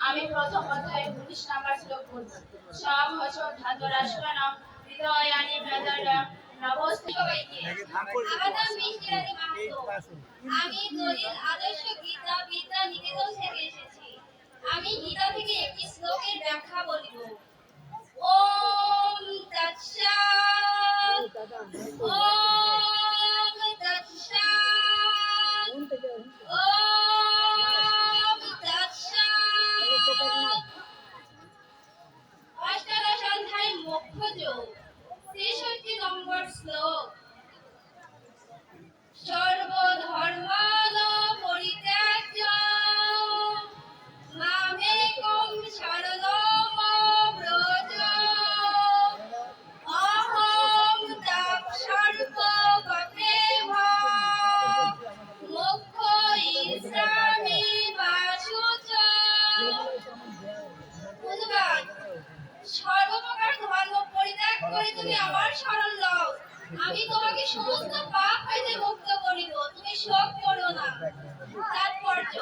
আমি প্রথম অধ্যায়ে উনিশ নাম্বার শ্লোক পড়ব সব হস ধাতু রাষ্ট্রানাম আদর্শ গীতা থেকে এসেছি। আমি গীতা থেকে একটি শ্লোকের ব্যাখ্যা বলিব। করে তুমি আমার শরণ লও আমি তোমাকে সমস্ত পাপ হইতে মুক্ত করিব। তুমি শোক করো না। তাৎপর্য